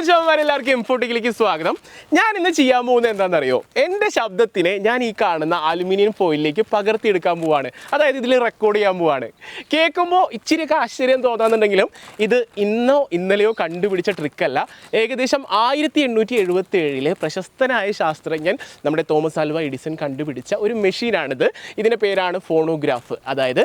മച്ചാന്മാരെല്ലാവർക്കും ഇൻഫോട്ടിക്കിലേക്ക് സ്വാഗതം. ഞാൻ ഇന്ന് ചെയ്യാൻ പോകുന്നത് എന്താണെന്നറിയോ? എന്റെ ശബ്ദത്തിനെ ഞാൻ ഈ കാണുന്ന അലുമിനിയം ഫോയിലിലേക്ക് പകർത്തിയെടുക്കാൻ പോവാണ്. അതായത് ഇതിൽ റെക്കോർഡ് ചെയ്യാൻ പോവാണ്. കേൾക്കുമ്പോൾ ഇച്ചിരിയൊക്കെ ആശ്ചര്യം തോന്നാന്നുണ്ടെങ്കിലും ഇത് ഇന്നോ ഇന്നലെയോ കണ്ടുപിടിച്ച ട്രിക്കല്ല ഏകദേശം ആയിരത്തി എണ്ണൂറ്റി എഴുപത്തി ഏഴിലെ പ്രശസ്തനായ ശാസ്ത്രജ്ഞൻ നമ്മുടെ തോമസ് ആൽവ എഡിസൺ കണ്ടുപിടിച്ച ഒരു മെഷീനാണിത്. ഇതിന്റെ പേരാണ് ഫോണോഗ്രാഫ്. അതായത്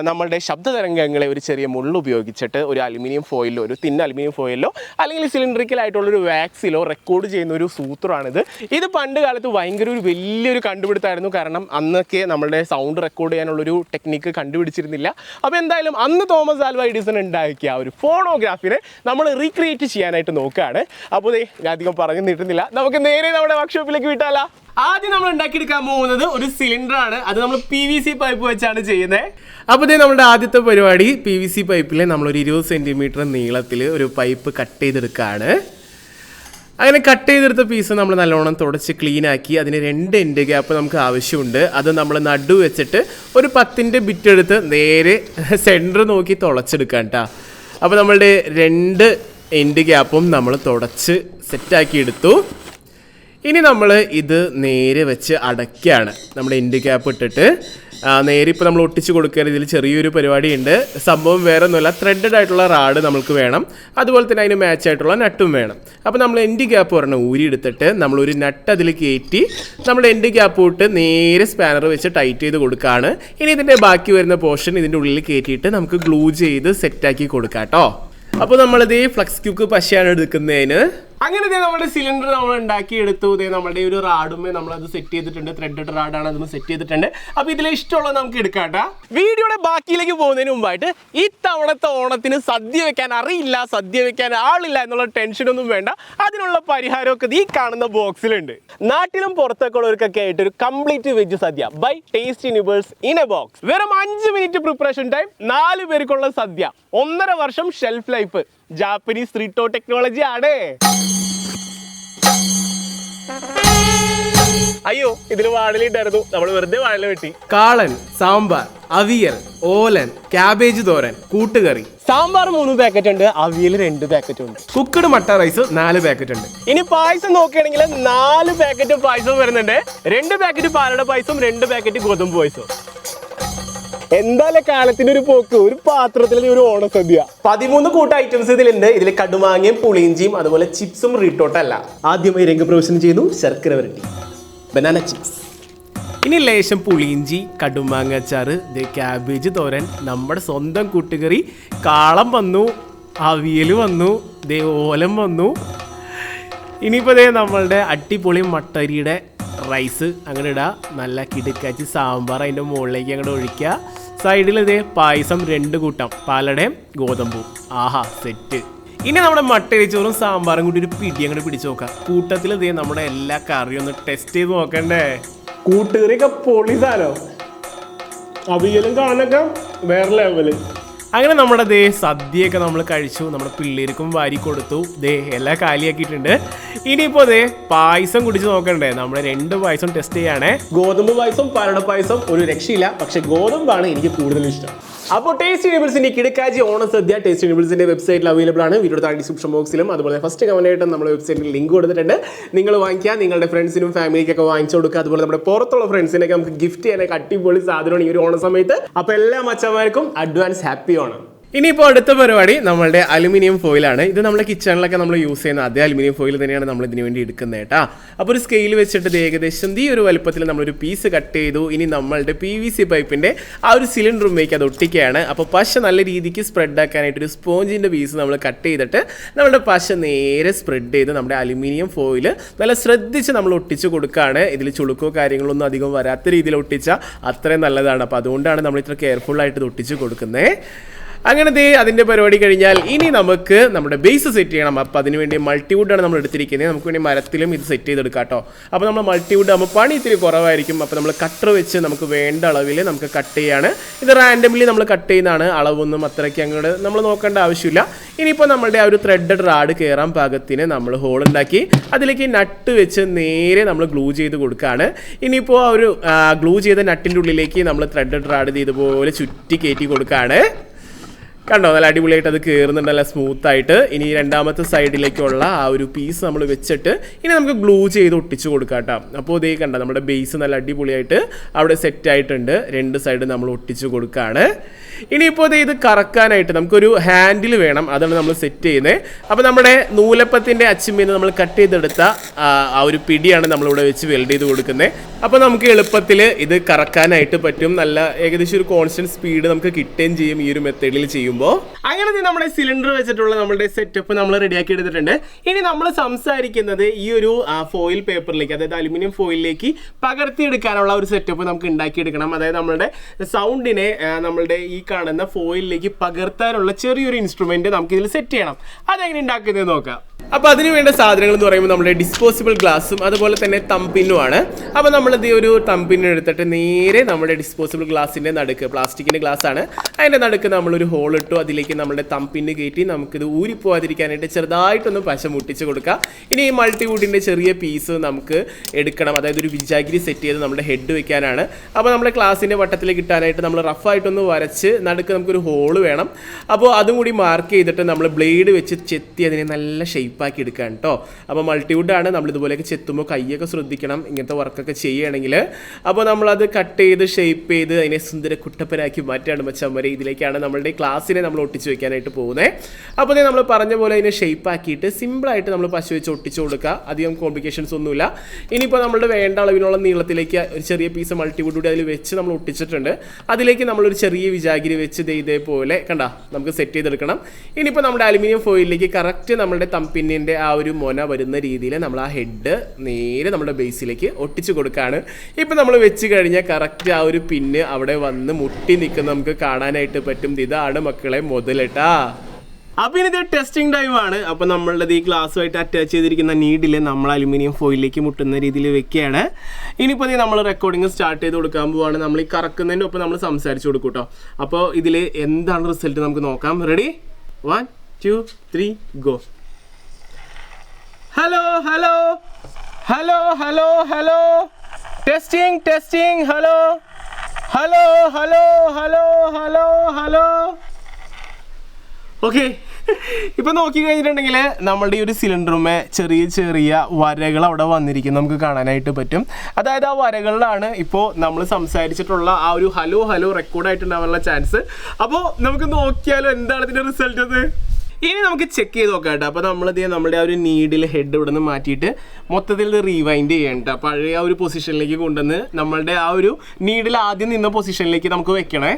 നമ്മളുടെ ശബ്ദതരംഗങ്ങളെ ഒരു ചെറിയ മുള്ളുപയോഗിച്ചിട്ട് ഒരു അലുമിനിയം ഫോയിലോ ഒരു തിന്ന അലുമിനിയം ഫോയിലോ അല്ലെങ്കിൽ സിലിണ്ടറിക്കൽ ആയിട്ടുള്ളൊരു വാക്സിലോ റെക്കോർഡ് ചെയ്യുന്ന ഒരു സൂത്രമാണിത്. ഇത് പണ്ട് കാലത്ത് ഭയങ്കര ഒരു വലിയൊരു കണ്ടുപിടുത്തമായിരുന്നു കാരണം അന്നൊക്കെ നമ്മളുടെ സൗണ്ട് റെക്കോർഡ് ചെയ്യാനുള്ളൊരു ടെക്നിക്ക് കണ്ടുപിടിച്ചിരുന്നില്ല. അപ്പോൾ എന്തായാലും അന്ന് തോമസ് ആൽവ എഡിസൺ ഉണ്ടാക്കിയ ഒരു ഫോണോഗ്രാഫിനെ നമ്മൾ റീക്രിയേറ്റ് ചെയ്യാനായിട്ട് നോക്കുകയാണ്. അപ്പോൾ ഞാൻ അധികം പറഞ്ഞു നീട്ടുന്നില്ല. നമുക്ക് നേരെ നമ്മുടെ വർക്ക്ഷോപ്പിലേക്ക് വിട്ടാലോ? ആദ്യം നമ്മൾ ഉണ്ടാക്കിയെടുക്കാൻ പോകുന്നത് ഒരു സിലിണ്ടർ ആണ്. അത് നമ്മൾ പി വി സി പൈപ്പ് വെച്ചാണ് ചെയ്യുന്നത് അപ്പോൾ ഇതേ നമ്മുടെ ആദ്യത്തെ പരിപാടി പി വി സി പൈപ്പിൽ നമ്മളൊരു ഇരുപത് സെന്റിമീറ്റർ നീളത്തിൽ ഒരു പൈപ്പ് കട്ട് ചെയ്തെടുക്കുകയാണ് അങ്ങനെ കട്ട് ചെയ്തെടുത്ത പീസ് നമ്മൾ നല്ലോണം തുടച്ച് ക്ലീൻ ആക്കി അതിന് രണ്ട് എൻഡ് ഗ്യാപ്പ് നമുക്ക് ആവശ്യമുണ്ട്. അത് നമ്മൾ നടു വെച്ചിട്ട് ഒരു പത്തിന്റെ ബിറ്റ് എടുത്ത് നേരെ സെന്റർ നോക്കി തുളച്ചെടുക്കാം കേട്ടോ അപ്പോൾ നമ്മളുടെ രണ്ട് എൻഡ് ഗ്യാപ്പും നമ്മൾ തുടച്ച് സെറ്റാക്കി എടുത്തു. ഇനി നമ്മൾ ഇത് നേരെ വെച്ച് അടയ്ക്കുകയാണ് നമ്മുടെ എൻഡ് ക്യാപ്പ് ഇട്ടിട്ട്. നേരെ ഇപ്പോൾ നമ്മൾ ഒട്ടിച്ച് കൊടുക്കുകയാണ്. ഇതിൽ ചെറിയൊരു പരിപാടിയുണ്ട്. സംഭവം വേറെ ഒന്നുമല്ല ത്രെഡഡ് ആയിട്ടുള്ള റാഡ് നമുക്ക് വേണം. അതുപോലെ തന്നെ അതിന് മാച്ച് ആയിട്ടുള്ള നട്ടും വേണം. അപ്പോൾ നമ്മൾ എൻഡ് ഒരെണ്ണം ഊരി എടുത്തിട്ട് നമ്മളൊരു നട്ട് അതിൽ കയറ്റി നമ്മൾ എൻഡ് ക്യാപ്പ് ഇട്ട് നേരെ സ്പാനർ വെച്ച് ടൈറ്റ് ചെയ്ത് കൊടുക്കുകയാണ് ഇനി ഇതിന്റെ ബാക്കി വരുന്ന പോർഷൻ ഇതിന്റെ ഉള്ളിൽ കയറ്റിയിട്ട് നമുക്ക് ഗ്ലൂ ചെയ്ത് സെറ്റാക്കി കൊടുക്കാം കേട്ടോ. അപ്പോൾ നമ്മളിത് ഫ്ലക്സ് ക്യൂക്ക് പശയാണ് എടുക്കുന്നതിന്. അങ്ങനെ ഇതേ നമ്മുടെ സിലിണ്ടർ നമ്മൾ ഉണ്ടാക്കി എടുത്തു ദേ നമ്മുടെ ഒരു റാഡുമേ നമ്മൾ അത് സെറ്റ് ചെയ്തിട്ടുണ്ട് ത്രെഡഡ് റാഡാണ് അത് സെറ്റ് ചെയ്തിട്ടുണ്ട്. അപ്പോൾ ഇതിലെ ഇഷ്ടമുള്ളത് നമുക്ക് എടുക്കാട്ടാ കേട്ടോ. വീഡിയോയുടെ ബാക്കിയിലേക്ക് പോകുന്നതിന് മുമ്പായിട്ട് ഈ തവണത്തെ ഓണത്തിന് സദ്യ വെക്കാൻ അറിയില്ല സദ്യ വെക്കാൻ ആളില്ല എന്നുള്ള ടെൻഷനൊന്നും വേണ്ട. അതിനുള്ള പരിഹാരമൊക്കെ ഈ കാണുന്ന ബോക്സിലുണ്ട് നാട്ടിലും പുറത്തൊക്കെ ഉള്ളവർക്കൊക്കെ ആയിട്ട് ഒരു complete veg sadya by taste universe in a box വെറും അഞ്ച് മിനിറ്റ് പ്രിപ്പറേഷൻ ടൈം നാല് പേർക്കുള്ള സദ്യ. ഒന്നര വർഷം shelf life Japanese retort technology ആണ്. അയ്യോ ഇതിൽ വാഴലിണ്ടായിരുന്നു നമ്മൾ വെറുതെ വാഴല വെട്ടി. കാളൻ സാമ്പാർ അവിയൽ ഓലൻ ക്യാബേജ് തോരൻ കൂട്ടുകറി. സാമ്പാർ മൂന്ന് പാക്കറ്റ് ഉണ്ട് അവിയൽ രണ്ട് പാക്കറ്റ് ഉണ്ട്. കുക്കഡ് മട്ട റൈസ് നാല് പാക്കറ്റ് ഉണ്ട്. ഇനി പായസം നോക്കുകയാണെങ്കിൽ നാല് പാക്കറ്റ് പായസം വരുന്നുണ്ട്. രണ്ട് പാക്കറ്റ് പാലട പായസം രണ്ട് പാക്കറ്റ് ഗോതമ്പ് പായസം. എന്തായാലും കാലത്തിന്റെ ഒരു പോക്ക് ഒരു പാത്രത്തിൽ ഒരു ഓണ സദ്യ പതിമൂന്ന് കൂട്ട ഐറ്റംസ് ഇതിലുണ്ട്. ഇതിൽ കടുമാങ്ങയും പുളിയിഞ്ചിയും അതുപോലെ ചിപ്സും റീട്ടോട്ടല്ല ആദ്യമായി രംഗപ്രവേശനം ചെയ്തു ശർക്കര വരട്ടി. ബനാന ചിപ്സ് ഇനി ലേശം പുളിയിഞ്ചി കടുമാങ്ങ അച്ചാറ് ദേ ക്യാബേജ് തോരൻ. നമ്മുടെ സ്വന്തം കൂട്ടുകറി. കാളം വന്നു അവിയൽ വന്നു ദേ ഓലം വന്നു. ഇനിയിപ്പോൾ ദേ നമ്മളുടെ അട്ടിപ്പൊളി മട്ടരിയുടെ റൈസ് അങ്ങനെ ഇടുക നല്ല കിടുക്കാച്ചി സാമ്പാർ അതിന്റെ മുകളിലേക്ക് അങ്ങോട്ട് ഒഴിക്കുക. സൈഡിൽ ഇതേ പായസം രണ്ട് കൂട്ടം. പാലടയും ഗോതമ്പും. ആഹാ സെറ്റ്. ഇനി നമ്മുടെ മട്ടരിച്ചോറും സാമ്പാറും കൂടി ഒരു പിടി അങ്ങോട്ട് പിടിച്ചു നോക്കാം. കൂട്ടത്തിൽ ഇതേ നമ്മുടെ എല്ലാ കറിയും ഒന്ന് ടെസ്റ്റ് ചെയ്ത് നോക്കണ്ടേ? കൂട്ടുകറിയൊക്കെ പൊളിസാലോ അവിയലും കാണൊക്കെ വേറെ ലെവൽ അങ്ങനെ നമ്മുടെ ദേ സദ്യയൊക്കെ നമ്മൾ കഴിച്ചു നമ്മുടെ പിള്ളേർക്കും വാരി കൊടുത്തു ദേ എല്ലാം കാലിയാക്കിയിട്ടുണ്ട്. ഇനിയിപ്പോൾ ദേ പായസം കുടിച്ച് നോക്കണ്ടേ നമ്മൾ രണ്ട് പായസം ടെസ്റ്റ് ചെയ്യാണേ. ഗോതമ്പ് പായസം പാലട പായസം ഒരു രക്ഷയില്ല പക്ഷെ ഗോതമ്പാണ് എനിക്ക് കൂടുതൽ ഇഷ്ടം. അപ്പോൾ ടേസ്റ്റ് യൂണിവേഴ്സിന്റെ കിടക്കാജി ഓണം സദ്യ ടേസ്റ്റ് യൂണിവേഴ്സിന്റെ വെബ്സൈറ്റിൽ അവൈലബിൾ ആണ്. വീഡിയോ താഴെ ഡിസ്ക്രിപ്ഷൻ ബോക്സിലും അതുപോലെ ഫസ്റ്റ് കമന്റ് ആയിട്ട് നമ്മുടെ വെബ്സൈറ്റിൽ ലിങ്ക് കൊടുത്തിട്ടുണ്ട്. നിങ്ങൾ വാങ്ങിക്കുക നിങ്ങളുടെ ഫ്രണ്ട്സിനും ഫാമിലിക്കൊക്കെ വാങ്ങിച്ചു കൊടുക്കുക അതുപോലെ നമ്മുടെ പുറത്തുള്ള ഫ്രണ്ട്സിനൊക്കെ നമുക്ക് ഗിഫ്റ്റ് ചെയ്യാനൊക്കെ അടിപൊളി സാധനമാണ് ഈ ഒരു ഓണ സമയത്ത്. അപ്പോൾ എല്ലാ മച്ചന്മാർക്കും അഡ്വാൻസ് ഹാപ്പി ഓണം. ഇനിയിപ്പോൾ അടുത്ത പരിപാടി നമ്മളുടെ അലുമിനിയം ഫോയിലാണ് ഇത് നമ്മുടെ കിച്ചണിലൊക്കെ നമ്മൾ യൂസ് ചെയ്യുന്ന അതേ അലുമിനിയം ഫോയിൽ തന്നെയാണ് നമ്മൾ ഇതിന് വേണ്ടി എടുക്കുന്നത് കേട്ടാ. അപ്പോൾ ഒരു സ്കെയിൽ വെച്ചിട്ട് ഇത് ഏകദേശം ഈ ഒരു വലുപ്പത്തിൽ നമ്മളൊരു പീസ് കട്ട് ചെയ്തു. ഇനി നമ്മളുടെ പി വി സി പൈപ്പിന്റെ ആ ഒരു സിലിണ്ടറുമേക്ക് അത് ഒട്ടിക്കുകയാണ്. അപ്പോൾ പശ നല്ല രീതിക്ക് സ്പ്രെഡ് ആക്കാനായിട്ട് ഒരു സ്പോഞ്ചിന്റെ പീസ് നമ്മൾ കട്ട് ചെയ്തിട്ട് നമ്മുടെ പശ നേരെ സ്പ്രെഡ് ചെയ്ത് നമ്മുടെ അലുമിനിയം ഫോയിൽ നല്ല ശ്രദ്ധിച്ച് നമ്മൾ ഒട്ടിച്ച് കൊടുക്കുകയാണ്. ഇതിൽ ചുളുക്കോ കാര്യങ്ങളൊന്നും അധികം വരാത്ത രീതിയിൽ ഒട്ടിച്ചാൽ അത്രയും നല്ലതാണ്. അപ്പോൾ അതുകൊണ്ടാണ് നമ്മൾ ഇത്ര കെയർഫുള്ളായിട്ട് ഇത് ഒട്ടിച്ച് കൊടുക്കുന്നത്. അങ്ങനെ ദേ അതിന്റെ പരിപാടി കഴിഞ്ഞാൽ ഇനി നമുക്ക് നമ്മുടെ ബേസ് സെറ്റ് ചെയ്യണം. അപ്പോൾ അതിന് വേണ്ടി മൾട്ടിവുഡാണ് നമ്മൾ എടുത്തിരിക്കുന്നത്. നമുക്ക് വേണ്ടി മരത്തിലും ഇത് സെറ്റ് ചെയ്തെടുക്കാം കേട്ടോ അപ്പോൾ നമ്മൾ മൾട്ടിവുഡ് ആകുമ്പോൾ പണി ഇത്തിരി കുറവായിരിക്കും. അപ്പോൾ നമ്മൾ കട്ടർ വെച്ച് നമുക്ക് വേണ്ട അളവിൽ നമുക്ക് കട്ട് ചെയ്യാണ്. ഇത് റാൻഡംലി നമ്മൾ കട്ട് ചെയ്യുന്നതാണ്. അളവൊന്നും അത്രയ്ക്ക് അങ്ങോട്ട് നമ്മൾ നോക്കേണ്ട ആവശ്യമില്ല. ഇനിയിപ്പോൾ നമ്മളുടെ ആ ഒരു ത്രെഡഡ് റാഡ് കയറാൻ പാകത്തിന് നമ്മൾ ഹോൾ ഉണ്ടാക്കി അതിലേക്ക് നട്ട് വെച്ച് നേരെ നമ്മൾ ഗ്ലൂ ചെയ്ത് കൊടുക്കുകയാണ് ഇനിയിപ്പോൾ ആ ഒരു ഗ്ലൂ ചെയ്ത നട്ടിന്റെ ഉള്ളിലേക്ക് നമ്മൾ ത്രെഡഡ് റാഡ് ഇത് ഇതുപോലെ ചുറ്റി കയറ്റി കൊടുക്കുകയാണ് കണ്ടോ നല്ല അടിപൊളിയായിട്ട് അത് കയറുന്നുണ്ട് നല്ല സ്മൂത്ത് ആയിട്ട് ഇനി രണ്ടാമത്തെ സൈഡിലേക്കുള്ള ആ ഒരു പീസ് നമ്മൾ വെച്ചിട്ട് ഇനി നമുക്ക് ഗ്ലൂ ചെയ്ത് ഒട്ടിച്ചു കൊടുക്കാം കേട്ടോ. അപ്പോൾ ഇതേ കണ്ട നമ്മുടെ ബേസ് നല്ല അടിപൊളിയായിട്ട് അവിടെ സെറ്റ് ആയിട്ടുണ്ട്. രണ്ട് സൈഡ് നമ്മൾ ഒട്ടിച്ചു കൊടുക്കുകയാണ് ഇനിയിപ്പോൾ ഇത് കറക്കാനായിട്ട് നമുക്കൊരു ഹാൻഡിൽ വേണം. അതാണ് നമ്മൾ സെറ്റ് ചെയ്യുന്നത് അപ്പോൾ നമ്മുടെ നൂലപ്പത്തിന്റെ അച്ചുമീന്ന് നമ്മൾ കട്ട് ചെയ്തെടുത്ത ആ, ഒരു പിടിയാണ് നമ്മളിവിടെ വെച്ച് വെൽഡ് ചെയ്ത് കൊടുക്കുന്നത് അപ്പോൾ നമുക്ക് എളുപ്പത്തിൽ ഇത് കറക്കാനായിട്ട് പറ്റും. നല്ല ഏകദേശം ഒരു കോൺസ്റ്റന്റ് സ്പീഡ് നമുക്ക് കിട്ടുകയും ചെയ്യും ഈ ഒരു മെത്തേഡിൽ ചെയ്യുമ്പോൾ അങ്ങനെ നമ്മുടെ സിലിണ്ടർ വെച്ചിട്ടുള്ള നമ്മുടെ സെറ്റപ്പ് നമ്മൾ റെഡിയാക്കി എടുത്തിട്ടുണ്ട്. ഇനി നമ്മൾ സംസാരിക്കുന്നത് ഈ ഒരു ഫോയിൽ പേപ്പറിലേക്ക് അതായത് അലുമിനിയം ഫോയിലിലേക്ക് പകർത്തിയെടുക്കാനുള്ള ഒരു സെറ്റപ്പ് നമുക്ക് ഉണ്ടാക്കിയെടുക്കണം. അതായത് നമ്മളുടെ സൗണ്ടിനെ നമ്മളുടെ ഈ കാണുന്ന ഫോയിലിലേക്ക് പകർത്താനുള്ള ചെറിയൊരു ഇൻസ്ട്രുമെന്റ് നമുക്ക് ഇതിൽ സെറ്റ് ചെയ്യണം. അതെങ്ങനെ ഉണ്ടാക്കുന്നത് നോക്കാം. അപ്പോൾ അതിന് വേണ്ട സാധനങ്ങൾ എന്ന് പറയുമ്പോൾ നമ്മുടെ ഡിസ്പോസിബിൾ ഗ്ലാസും അതുപോലെ തന്നെ തമ്പിന്നുമാണ് അപ്പോൾ നമ്മൾ ഇത് ഒരു തമ്പിന്നു എടുത്തിട്ട് നേരെ നമ്മുടെ ഡിസ്പോസിബിൾ ഗ്ലാസിന്റെ നടുക്ക് പ്ലാസ്റ്റിക്കിന്റെ ഗ്ലാസ് ആണ് അതിന്റെ നടുക്ക് നമ്മളൊരു ഹോൾ ഇട്ടു അതിലേക്ക് നമ്മുടെ തമ്പിന് കയറ്റി നമുക്കിത് ഊരിപ്പോവാതിരിക്കാനായിട്ട് ചെറുതായിട്ടൊന്ന് പശ മുട്ടിച്ച് കൊടുക്കാം. ഇനി ഈ മൾട്ടിവുഡിന്റെ ചെറിയ പീസ് നമുക്ക് എടുക്കണം. അതായത് ഒരു വിജാഗിരി സെറ്റ് ചെയ്ത് നമ്മുടെ ഹെഡ് വെക്കാനാണ്. അപ്പോൾ നമ്മുടെ ക്ലാസ്സിന്റെ വട്ടത്തിൽ കിട്ടാനായിട്ട് നമ്മൾ റഫായിട്ടൊന്ന് വരച്ച് നടുക്ക് നമുക്കൊരു ഹോൾ വേണം. അപ്പോൾ അതും കൂടി മാർക്ക് ചെയ്തിട്ട് നമ്മൾ ബ്ലേഡ് വെച്ച് ചെത്തി അതിനെ നല്ല ഷേപ്പാക്കി എടുക്കാൻ കേട്ടോ അപ്പോൾ മൾട്ടിവുഡാണ് നമ്മൾ ഇതുപോലെയൊക്കെ ചെത്തുമ്പോൾ കൈയൊക്കെ ശ്രദ്ധിക്കണം. ഇങ്ങനത്തെ വർക്കൊക്കെ ചെയ്യുകയാണെങ്കിൽ. അപ്പോൾ നമ്മളത് കട്ട് ചെയ്ത് ഷേപ്പ് ചെയ്ത് അതിനെ സുന്ദര കുട്ടപ്പനാക്കി മാറ്റാണ് മച്ചമ്മരെ ഇതിലേക്കാണ് നമ്മളുടെ ക്ലാസ്സിനെ നമ്മൾ ഒട്ടിച്ച് വെക്കാനായിട്ട് പോകുന്നത് അപ്പോൾ നമ്മൾ പറഞ്ഞ പോലെ അതിനെ ഷേപ്പ് ആക്കിയിട്ട് സിമ്പിളായിട്ട് നമ്മൾ പശു വെച്ച് ഒട്ടിച്ചു കൊടുക്കുക. അധികം കോംപ്ലിക്കേഷൻസ് ഒന്നുമില്ല. ഇനിയിപ്പോൾ നമ്മളുടെ വേണ്ട അളവിനുള്ള നീളത്തിലേക്ക് ഒരു ചെറിയ പീസ് മൾട്ടിവുഡ് കൂടി അതിൽ വെച്ച് നമ്മൾ ഒട്ടിച്ചിട്ടുണ്ട്. അതിലേക്ക് നമ്മളൊരു ചെറിയ വിജാഗിരി വെച്ച് ഇതേപോലെ കണ്ട നമുക്ക് സെറ്റ് ചെയ്തെടുക്കണം. ഇനിയിപ്പോൾ നമ്മുടെ അലുമിനിയം ഫോയിലിലേക്ക് കറക്റ്റ് നമ്മുടെ തമ്പിന്നിന്റെ ആ ഒരു മൊന വരുന്ന രീതിയിൽ നമ്മൾ ആ ഹെഡ് നേരെ നമ്മുടെ ബേസിലേക്ക് ഒട്ടിച്ചു കൊടുക്കുകയാണ് ഇപ്പം നമ്മൾ വെച്ച് കഴിഞ്ഞാൽ കറക്റ്റ് ആ ഒരു പിന്ന് അവിടെ വന്ന് മുട്ടി നിൽക്കുന്ന നമുക്ക് കാണാനായിട്ട് പറ്റും. ഇതാണ് മക്കളെ മുതലിട്ടാ. അപ്പൊ ഇനി ടെസ്റ്റിംഗ് ടൈം ആണ്. അപ്പൊ നമ്മളുടെ ഈ ഗ്ലാസ്സുമായിട്ട് അറ്റാച്ച് ചെയ്തിരിക്കുന്ന നീഡിൽ നമ്മൾ അലുമിനിയം ഫോയിലേക്ക് മുട്ടുന്ന രീതിയിൽ വെക്കുകയാണ്. ഇനിയിപ്പോൾ നമ്മൾ റെക്കോർഡിംഗ് സ്റ്റാർട്ട് ചെയ്ത് കൊടുക്കാൻ പോവാണ്. നമ്മൾ ഈ കറക്കുന്നതിന്റെ ഒപ്പം നമ്മൾ സംസാരിച്ചു കൊടുക്കും കേട്ടോ അപ്പോൾ ഇതിൽ എന്താണ് റിസൾട്ട് നമുക്ക് നോക്കാം. Ready one two three go hello hello hello hello hello testing testing hello hello hello hello hello hello okay. ഇപ്പൊ നോക്കി കഴിഞ്ഞിട്ടുണ്ടെങ്കിൽ നമ്മളുടെ ഈ ഒരു സിലിണ്ടറുമേ ചെറിയ ചെറിയ വരകൾ അവിടെ വന്നിരിക്കും നമുക്ക് കാണാനായിട്ട് പറ്റും. അതായത് ആ വരകളിലാണ് ഇപ്പോൾ നമ്മൾ സംസാരിച്ചിട്ടുള്ള ആ ഒരു ഹലോ ഹലോ റെക്കോർഡ് ആയിട്ടുണ്ടാവാനുള്ള ചാൻസ് അപ്പോൾ നമുക്ക് നോക്കിയാലോ എന്താണ് ഇതിന്റെ റിസൾട്ട് അത്? ഇനി നമുക്ക് ചെക്ക് ചെയ്ത് നോക്കാം കേട്ടോ. അപ്പോൾ നമ്മളിത് നമ്മുടെ ആ ഒരു നീഡിൽ ഹെഡ് ഇവിടെ നിന്ന് മാറ്റിയിട്ട് മൊത്തത്തിൽ ഇത് റീവൈൻഡ് ചെയ്യണ്ട പഴയ ആ ഒരു പൊസിഷനിലേക്ക് കൊണ്ടുവന്ന് നമ്മളുടെ ആ ഒരു നീഡിൽ ആദ്യം നിന്ന പൊസിഷനിലേക്ക് നമുക്ക് വെക്കണേ.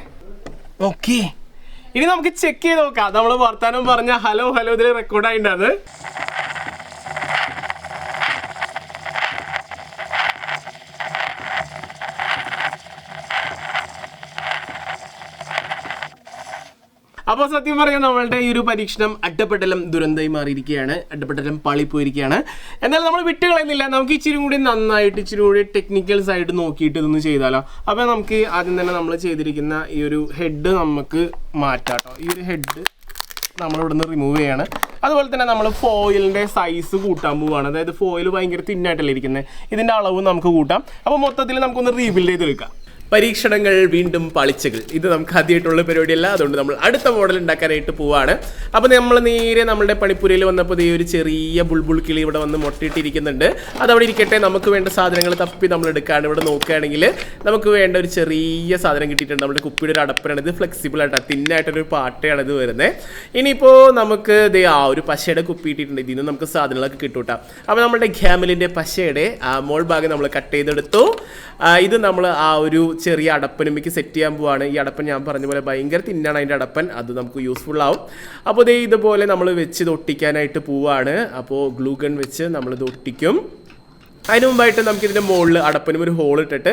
ഓക്കെ ഇനി നമുക്ക് ചെക്ക് ചെയ്ത് നോക്കാം. നമ്മൾ വർത്താനം പറഞ്ഞ ഹലോ ഹലോ ഇതിൽ റെക്കോർഡ് അപ്പോൾ സത്യം പറയാം നമ്മളുടെ ഈ ഒരു പരീക്ഷണം അട്ടപ്പെട്ടലും ദുരന്തമായി മാറിയിരിക്കുകയാണ്. അട്ടപ്പെട്ടലും പാളിപ്പോയിരിക്കുകയാണ്. എന്നാൽ നമ്മൾ വിട്ടുകളയുന്നില്ല. നമുക്ക് ഇച്ചിരി കൂടി നന്നായിട്ട് ഇച്ചിരി കൂടി ടെക്നിക്കൽ സൈഡ് നോക്കിയിട്ട് ഇതൊന്ന് ചെയ്താലോ? അപ്പോൾ നമുക്ക് ആദ്യം തന്നെ നമ്മൾ ചെയ്തിരിക്കുന്ന ഈ ഒരു ഹെഡ് നമുക്ക് മാറ്റാട്ടോ. ഈ ഒരു ഹെഡ് നമ്മൾ ഇവിടുന്ന് റിമൂവ് ചെയ്യാണ്. അതുപോലെ തന്നെ നമ്മൾ ഫോയിലിന്റെ സൈസ് കൂട്ടാൻ പോവുകയാണ് അതായത് ഫോയിൽ ഭയങ്കര തിന്നായിട്ടല്ലേ ഇരിക്കുന്നത് ഇതിന്റെ അളവ് നമുക്ക് കൂട്ടാം. അപ്പോൾ മൊത്തത്തിൽ നമുക്കൊന്ന് റീബിൽഡ് ചെയ്തെടുക്കാം. പരീക്ഷണങ്ങൾ വീണ്ടും പാളിച്ചകൾ. ഇത് നമുക്ക് ആദ്യമായിട്ടുള്ള പരിപാടിയല്ല. അതുകൊണ്ട് നമ്മൾ അടുത്ത മോഡൽ ഉണ്ടാക്കാനായിട്ട് പോവാണ്. അപ്പോൾ നമ്മൾ നേരെ നമ്മുടെ പണിപ്പുരയിൽ വന്നപ്പോൾ ഈ ഒരു ചെറിയ ബുൾബുൾ കിളി ഇവിടെ വന്ന് മുട്ടയിട്ടിരിക്കുന്നുണ്ട്. അതവിടെ ഇരിക്കട്ടെ. നമുക്ക് വേണ്ട സാധനങ്ങൾ തപ്പി നമ്മൾ എടുക്കാണ്. ഇവിടെ നോക്കുകയാണെങ്കിൽ നമുക്ക് വേണ്ട ഒരു ചെറിയ സാധനം കിട്ടിയിട്ടുണ്ട്. നമ്മുടെ കുപ്പിയുടെ ഒരു അടപ്പനാണ്. ഇത് ഫ്ലെക്സിബിൾ ആയിട്ട് തിന്നായിട്ടൊരു പാട്ടയാണ് ഇത് വരുന്നത് ഇനിയിപ്പോൾ നമുക്ക് ദേ ആ ഒരു പശയുടെ കുപ്പി ഇട്ടിട്ടുണ്ട്. ഇതിൽ നിന്ന് നമുക്ക് സാധനങ്ങളൊക്കെ കിട്ടൂട്ടാ അപ്പോൾ നമ്മുടെ ഗ്യാമലിന്റെ പശയുടെ മോൾ ഭാഗം നമ്മൾ കട്ട് ചെയ്തെടുത്തു. ഇത് നമ്മൾ ആ ഒരു ചെറിയ അടപ്പനുമിക്ക് സെറ്റ് ചെയ്യാൻ പോവാണ്. ഈ അടപ്പൻ ഞാൻ പറഞ്ഞ പോലെ ഭയങ്കര തിന്നാണ് അതിന്റെ അടപ്പൻ. അത് നമുക്ക് യൂസ്ഫുൾ ആവും. അപ്പോൾ ഇതേ ഇതുപോലെ നമ്മൾ വെച്ച് ഇത് ഒട്ടിക്കാനായിട്ട് പോവാണ്. അപ്പോൾ ഗ്ലൂഗൺ വെച്ച് നമ്മളിത് ഒട്ടിക്കും. അതിന് മുമ്പായിട്ട് നമുക്ക് ഇതിന്റെ മുകളിൽ അടപ്പിനും ഒരു ഹോൾ ഇട്ടിട്ട്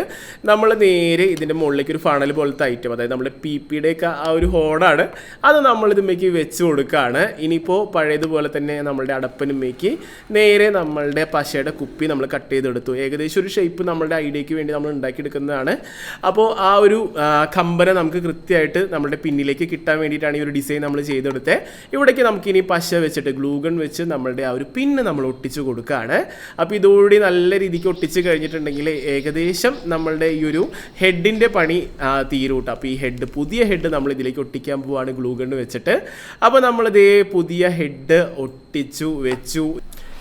നമ്മൾ നേരെ ഇതിന്റെ മുകളിലേക്ക് ഒരു ഫണൽ പോലത്തെ ഐറ്റം അതായത് നമ്മുടെ പി പിയുടെയൊക്കെ ആ ഒരു ഹോളാണ് അത് നമ്മൾ ഇതിലേക്ക് വെച്ച് കൊടുക്കുകയാണ് ഇനിയിപ്പോൾ പഴയതുപോലെ തന്നെ നമ്മളുടെ അടപ്പിനുമേക്ക് നേരെ നമ്മളുടെ പശയുടെ കുപ്പി നമ്മൾ കട്ട് ചെയ്തെടുത്തു. ഏകദേശം ഒരു ഷേപ്പ് നമ്മളുടെ ഐഡിയയ്ക്ക് വേണ്ടി നമ്മൾ ഉണ്ടാക്കിയെടുക്കുന്നതാണ്. അപ്പോൾ ആ ഒരു കമ്പന നമുക്ക് കൃത്യമായിട്ട് നമ്മുടെ പിന്നിലേക്ക് കിട്ടാൻ വേണ്ടിയിട്ടാണ് ഈ ഒരു ഡിസൈൻ നമ്മൾ ചെയ്തെടുത്തത്. ഇവിടേക്ക് നമുക്കിനി പശ വെച്ചിട്ട് ഗ്ലൂഗൺ വെച്ച് നമ്മളുടെ ആ ഒരു പിന്ന് നമ്മൾ ഒട്ടിച്ചു കൊടുക്കുകയാണ് അപ്പോൾ ഇതോടുകൂടി നല്ല നല്ല രീതിക്ക് ഒട്ടിച്ച് കഴിഞ്ഞിട്ടുണ്ടെങ്കിൽ ഏകദേശം നമ്മളുടെ ഈ ഒരു ഹെഡിന്റെ പണി തീരൂട്ടോ അപ്പോൾ ഈ ഹെഡ് പുതിയ ഹെഡ് നമ്മൾ ഇതിലേക്ക് ഒട്ടിക്കാൻ പോവാണ് ഗ്ലൂ ഗണ്ണ് വെച്ചിട്ട്. അപ്പോൾ നമ്മളിതേ പുതിയ ഹെഡ് ഒട്ടിച്ചു വെച്ചു.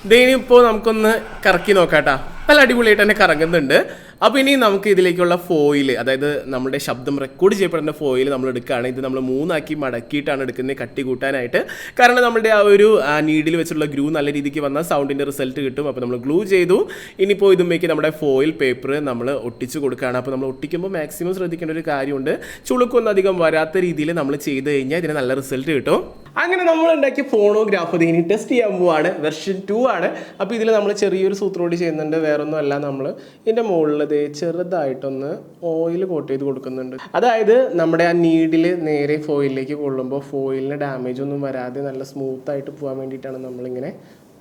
ഇതിനിപ്പോൾ നമുക്കൊന്ന് കറക്കി നോക്കാട്ടാ. നല്ല അടിപൊളിയായിട്ട് തന്നെ കറങ്ങുന്നുണ്ട്. അപ്പോൾ ഇനി നമുക്ക് ഇതിലേക്കുള്ള ഫോയിൽ അതായത് നമ്മുടെ ശബ്ദം റെക്കോർഡ് ചെയ്യപ്പെടുന്ന ഫോയിൽ നമ്മൾ എടുക്കുകയാണ്. ഇത് നമ്മൾ മൂന്നാക്കി മടക്കിയിട്ടാണ് എടുക്കുന്നത് കട്ടി കൂട്ടാനായിട്ട്. കാരണം നമ്മുടെ ആ ഒരു നീഡിൽ വെച്ചുള്ള ഗ്രൂ നല്ല രീതിക്ക് വന്നാൽ സൗണ്ടിന്റെ റിസൾട്ട് കിട്ടും. അപ്പോൾ നമ്മൾ ഗ്ലൂ ചെയ്തു. ഇനിയിപ്പോൾ ഇതുമേക്ക് നമ്മുടെ ഫോയിൽ പേപ്പർ നമ്മൾ ഒട്ടിച്ചു കൊടുക്കുകയാണ്. അപ്പോൾ നമ്മൾ ഒട്ടിക്കുമ്പോൾ മാക്സിമം ശ്രദ്ധിക്കേണ്ട ഒരു കാര്യമുണ്ട്. ചുളുക്കൊന്നും അധികം വരാത്ത രീതിയിൽ നമ്മൾ ചെയ്ത് കഴിഞ്ഞാൽ ഇതിന് നല്ല റിസൾട്ട് കിട്ടും. അങ്ങനെ നമ്മൾ ഉണ്ടാക്കിയ ഫോണോഗ്രാഫ് ഇനി ടെസ്റ്റ് ചെയ്യാൻ പോവാണ്. വെർഷൻ ടു ആണ്. അപ്പോൾ ഇതിൽ നമ്മൾ ചെറിയൊരു സൂത്രോടി ചെയ്യുന്നുണ്ട്. വേറൊന്നും അല്ല നമ്മൾ ഇതിന്റെ മുകളിൽ ദേ ചെറുതായിട്ടൊന്ന് ഓയിൽ കോട്ട് ചെയ്ത് കൊടുക്കുന്നുണ്ട്. അതായത് നമ്മുടെ ആ നീഡിൽ നേരെ ഫോയിലിലേക്ക് കൊള്ളുമ്പോൾ ഫോയിലിന് ഡാമേജ് ഒന്നും വരാതെ നല്ല സ്മൂത്ത് ആയിട്ട് പോകാൻ വേണ്ടിയിട്ടാണ് നമ്മളിങ്ങനെ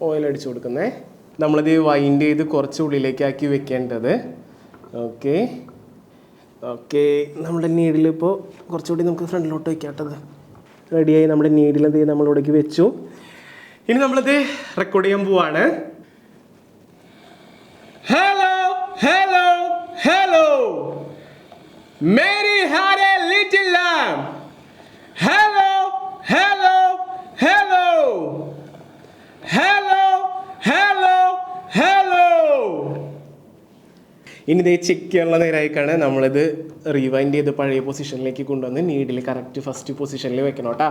ഓയിൽ അടിച്ചു കൊടുക്കുന്നത് നമ്മളിത് വൈൻഡ് ചെയ്ത് കുറച്ച് ഉള്ളിലേക്കാക്കി വെക്കേണ്ടത്. ഓക്കെ ഓക്കെ നമ്മുടെ നീഡിൽ ഇപ്പോൾ കുറച്ചുകൂടി നമുക്ക് ഫ്രണ്ടിലോട്ട് വെക്കാട്ടത്. റെഡിയായി നമ്മുടെ നീഡിൽ എന്ത് നമ്മൾ ഇവിടേക്ക് വെച്ചു. ഇനി നമ്മളിത് റെക്കോർഡ് ചെയ്യാൻ പോവാണ്. Hello hello Mary had a little lamb. Hello, hello, hello. Hello, hello, hello. ഇനി ഇതേ ചെക്ക് ചെയ്യാനുള്ള നേരമായിക്കാണ് നമ്മളിത് റീവൈൻഡ് ചെയ്ത് പഴയ പൊസിഷനിലേക്ക് കൊണ്ടുവന്ന് നീഡിൽ കറക്റ്റ് ഫസ്റ്റ് പൊസിഷനിൽ വെക്കണം കേട്ടോ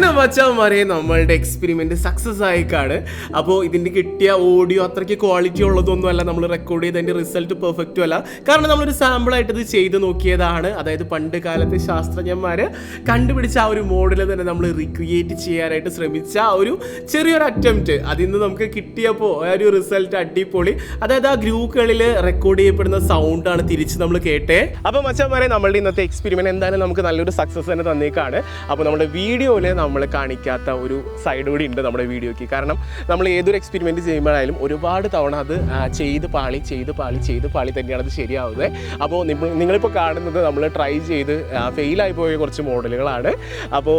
അങ്ങനെ വച്ചാൽ നമ്മളുടെ എക്സ്പെരിമെന്റ് സക്സസ് ആയിക്കാണ്. അപ്പോൾ ഇതിന്റെ കിട്ടിയ ഓഡിയോ അത്രയ്ക്ക് ക്വാളിറ്റി ഉള്ളതൊന്നും അല്ല നമ്മൾ റെക്കോർഡ് ചെയ്തതിന്റെ റിസൾട്ട് പെർഫെക്റ്റും അല്ല. കാരണം നമ്മളൊരു സാമ്പിൾ ആയിട്ട് ഇത് ചെയ്ത് നോക്കിയതാണ്. അതായത് പണ്ട് കാലത്തെ ശാസ്ത്രജ്ഞന്മാർ കണ്ടുപിടിച്ച ആ ഒരു മോഡൽ തന്നെ നമ്മൾ റീക്രിയേറ്റ് ചെയ്യാനായിട്ട് ശ്രമിച്ച ആ ഒരു ചെറിയൊരു അറ്റംപ്റ്റ് അതിൽ നിന്ന് നമുക്ക് കിട്ടിയപ്പോൾ ആ ഒരു റിസൾട്ട് അടിപൊളി. അതായത് ആ ഗ്രൂപ്പുകളിൽ റെക്കോർഡ് ചെയ്യപ്പെടുന്ന സൗണ്ടാണ് തിരിച്ച് നമ്മൾ കേട്ടേ. അപ്പോൾ മച്ചന്മാരെ നമ്മളുടെ ഇന്നത്തെ എക്സ്പെരിമെന്റ് എന്തായാലും നമുക്ക് നല്ലൊരു സക്സസ് തന്നെ തന്നേക്കാണ്. അപ്പോൾ നമ്മുടെ വീഡിയോയിൽ നമ്മൾ കാണിക്കാത്ത ഒരു സൈഡ് കൂടി ഉണ്ട് നമ്മുടെ വീഡിയോയ്ക്ക്. കാരണം നമ്മൾ ഏതൊരു എക്സ്പെരിമെന്റ് ചെയ്യുമ്പോഴായാലും ഒരുപാട് തവണ അത് ചെയ്ത് പാളി ചെയ്ത് പാളി ചെയ്ത് പാളി തന്നെയാണ് അത് ശരിയാവുന്നത്. അപ്പോൾ നിങ്ങളിപ്പോൾ കാണുന്നത് നമ്മൾ ട്രൈ ചെയ്ത് ഫെയിലായി പോയ കുറച്ച് മോഡലുകളാണ്. അപ്പോൾ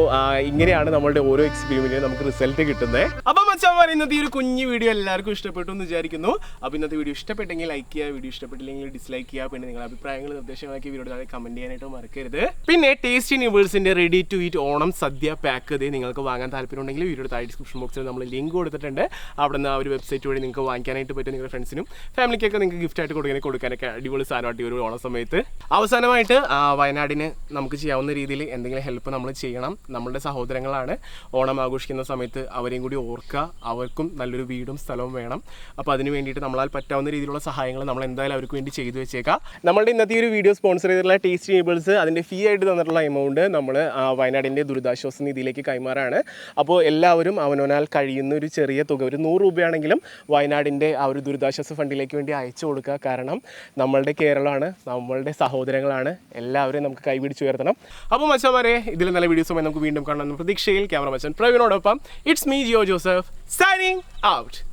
ഇങ്ങനെയാണ് നമ്മളുടെ ഓരോ എക്സ്പെരിമെന്റിനും നമുക്ക് റിസൾട്ട് കിട്ടുന്നത്. അപ്പോൾ മച്ചാൻ ഇന്നത്തെ ഈ ഒരു കുഞ്ഞു വീഡിയോ എല്ലാവർക്കും ഇഷ്ടപ്പെട്ടു എന്ന് വിചാരിക്കുന്നു. അപ്പോൾ ഇന്നത്തെ വീഡിയോ ഇഷ്ടപ്പെട്ടെങ്കിൽ ലൈക്ക് ചെയ്യുക വീഡിയോ ഇഷ്ടപ്പെട്ടില്ലെങ്കിൽ ഡിസ്ലൈക്ക് ചെയ്യുക പിന്നെ നിങ്ങളുടെ അഭിപ്രായങ്ങൾ നിർദ്ദേശങ്ങളൊക്കെ വീഡിയോ താഴെ കമന്റ് ചെയ്യാനായിട്ട് മറക്കരുത്. പിന്നെ taste യൂണിവേഴ്സിന്റെ ready to eat Onam sadya pack ഇത് നിങ്ങൾക്ക് വാങ്ങാൻ താല്പര്യമുണ്ടെങ്കിൽ വീഡിയോ താഴെ ഡിസ്ക്രിപ്ഷൻ ബോക്സിൽ നമ്മൾ ലിങ്ക് കൊടുത്തിട്ടുണ്ട്. അവിടെ നിന്ന് ആ ഒരു വെബ്സൈറ്റ് വഴി നിങ്ങൾക്ക് വാങ്ങിക്കാനായിട്ട് പറ്റും നിങ്ങളുടെ ഫ്രണ്ട്സിനും ഫാമിലിക്കൊക്കെ നിങ്ങൾക്ക് ഗിഫ്റ്റ് ആയിട്ട് കൊടുക്കാനൊക്കെ അടിപൊളി സാധനമായിട്ട് ഒരു ഓണ സമയത്ത്. അവസാനമായിട്ട് വയനാടിന് നമുക്ക് ചെയ്യാവുന്ന രീതിയിൽ എന്തെങ്കിലും ഹെൽപ്പ് നമ്മൾ ചെയ്യണം. നമ്മളുടെ സഹോദരങ്ങളാണ് ഓണം ആഘോഷിക്കുന്ന സമയത്ത് അവരെയും കൂടി ഓർക്കുക. അവർക്കും നല്ലൊരു വീടും സ്ഥലവും വേണം. അപ്പോൾ അതിന് വേണ്ടിയിട്ട് നമ്മളാൽ പറ്റാവുന്ന രീതിയിലുള്ള സഹായങ്ങൾ നമ്മൾ എന്തായാലും അവർക്ക് വേണ്ടി ചെയ്തു വെച്ചേക്കാം. നമ്മളുടെ ഇന്നത്തെ ഒരു വീഡിയോ സ്പോൺസർ ചെയ്തിട്ടുള്ള ടേസ്റ്റ് ടേബിൾസ് അതിന്റെ ഫീ ആയിട്ട് തന്നിട്ടുള്ള എമൗണ്ട് നമ്മൾ വയനാടിന്റെ ദുരിതാശ്വാസ നിധിയിലേക്ക് കൈമാറാണ്. അപ്പോൾ എല്ലാവരും അവനവനാൽ കഴിയുന്ന ഒരു ചെറിയ തുക ഒരു നൂറ് രൂപയാണെങ്കിലും വയനാടിന്റെ ആ ഒരു ദുരിതാശ്വാസ ഫണ്ടിലേക്ക് വേണ്ടി അയച്ചു കൊടുക്കുക. കാരണം നമ്മളുടെ കേരളമാണ് നമ്മളുടെ സഹോദരങ്ങളാണ്. എല്ലാവരെയും നമുക്ക് കൈപിടിച്ച് ഉയർത്തണം. അപ്പോൾ മച്ചാമാരെ ഇതിൽ നല്ല വീഡിയോസുമായി നമുക്ക് വീണ്ടും കാണാമെന്ന പ്രതീക്ഷയിൽ ക്യാമറ മച്ചൻ പ്രവീണോടൊപ്പം. It's me Jiyo Joseph signing out